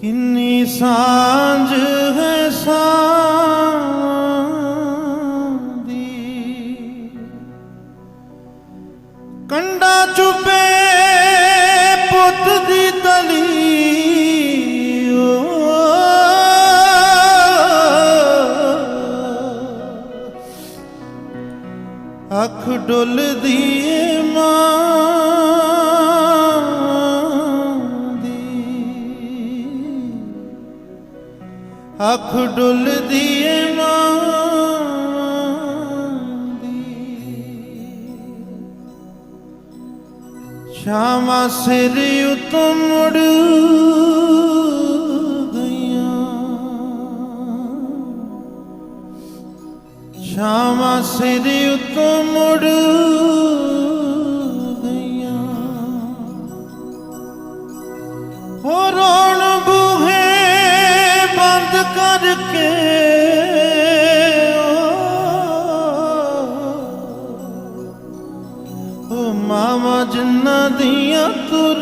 ਕਿੰਨੀ ਸਾਂਝ ਹੈ ਸਾਂ ਦੀ ਕੰਡਾ ਚੁਪੇ ਪੁੱਤ ਦੀ ਤਲੀ ਓ। ਅੱਖ ਡੁੱਲਦੀ ਅੱਖ ਡੁੱਲਦੀ ਏ ਮਾਂ ਦੀ ਸ਼ਾਮਾਂ ਸਿਰ ਉਤੋਂ ਮੁੜ ਗਈਆਂ। ਸ਼ਾਮਾਂ ਸਿਰ ਉਤੋਂ ਮੁੜ ਕਰਕੇ ਓ ਮਾਵਾ ਜਿੰਨਾਂ ਦੀਆਂ ਤੁਰ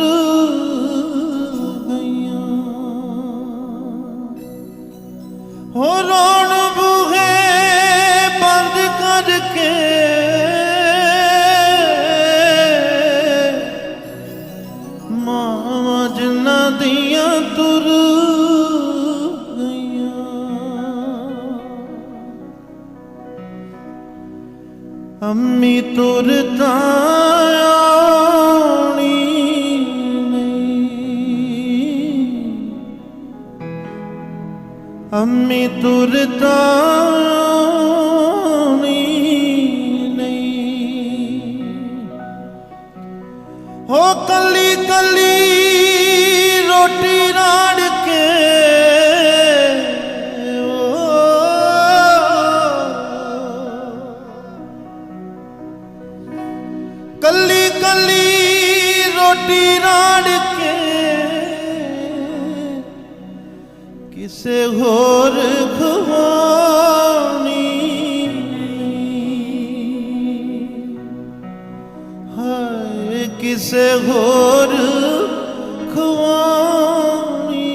ਗਈਆਂ। ਹੋ ਰੋਣ ਬੂਹੇ ਬੰਦ ਕਰਕੇ ਮਾਵਾ ਜਿੰਨਾਂ ਦੀਆਂ ਤੁਰ ਅੰਮੀ ਤੁਰ ਤਾਂ ਆਉਣੀ ਨਹੀਂ ਅੰਮੀ ਤੁਰ ਤਾਂ ਆਉਣੀ ਨਹੀਂ ਹੋ ਕੱਲੀ ਰੋਟੀ ਰਾੜ ਕੇ ਕਿਸੇ ਹੋਰ ਖਵਾਉਣੀ ਹਾਏ, ਕਿਸੇ ਹੋਰ ਖਵਾਉਣੀ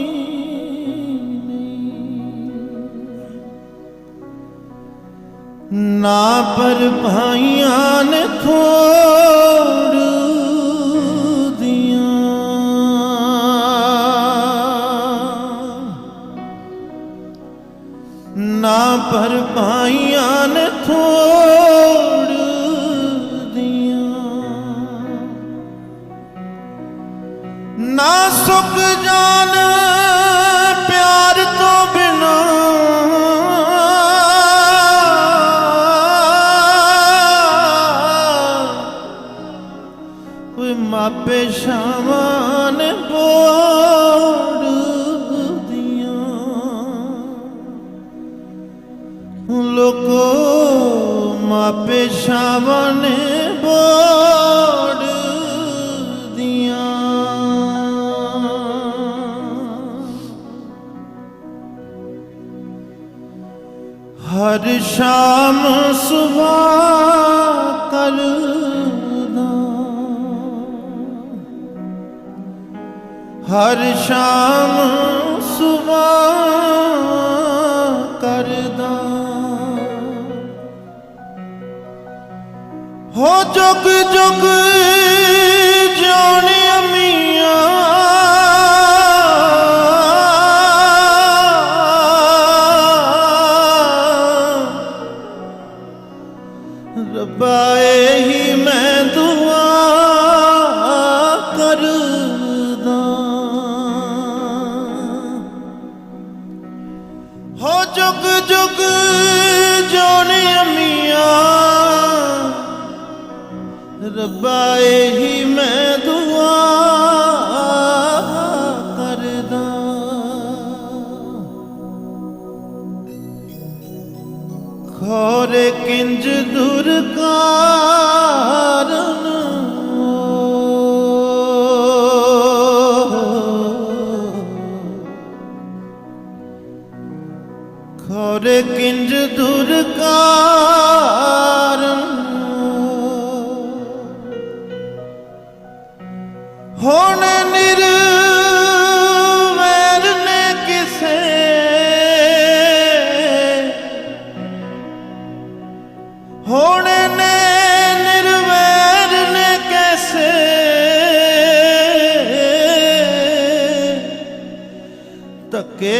ਨਾ ਪਰ ਭਾਈਆਂ ਨੇ ਥੋੜ ਨਾ ਪਰ ਭਾਈਆਂ ਨੇ ਥੋੜ ਦੀਆਂ। ਨਾ ਸੁਖ ਜਾਣ ਪਿਆਰ ਤੋਂ ਬਿਨਾ। ਕੋਈ ਮਾਪੇ ਸ਼ਾਮਾਂ ਨੇ ਬੋੜ ਲੋਕੋ ਮਾਪੇ ਸ਼ਾਮਾਂ ਬੋੜ ਦੀਆਂ। ਹਰ ਸ਼ਾਮ ਸੁਬਹ ਕਰਦਾ। ਹਰ ਸ਼ਾਮ ਸੁਬਹ ਜੁਗ ਜੁਗ ਜਿਉਣੀ ਮੀਆਂ ਰੱਬਾ ਇਹੀ ਮੈਂ ਦੁਆ ਕਰਦਾ। ਹੋ ਜੁਗ ਜੁਗ ਜਿਉਣੀ ਅਮੀਆਂ। ਰੱਬਾ ਇਹੀ ਮੈਂ ਦੁਆ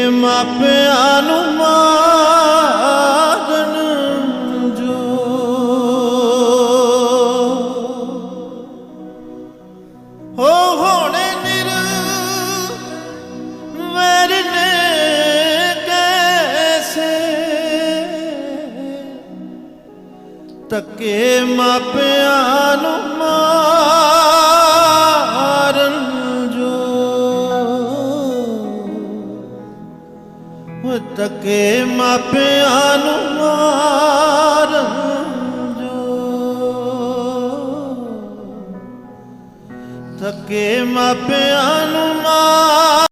ਮਾਪਿਆਂ ਨੂੰ ਮਾਰਨ ਜੋ। ਹੋ ਹੋਣੇ ਨਿਰ ਮਰਨੇ ਕੈਸੇ? ਤੱਕੇ ਮਾਪਿਆਂ ਨੂੰ ਮਾਰਨ ਉਹ ਮਾਪਿਆਂ ਨੂੰ ਮਾਰ ਜੋ। ਤੱਕੇ ਮਾਪਿਆਂ ਨੂੰ ਮਾਰ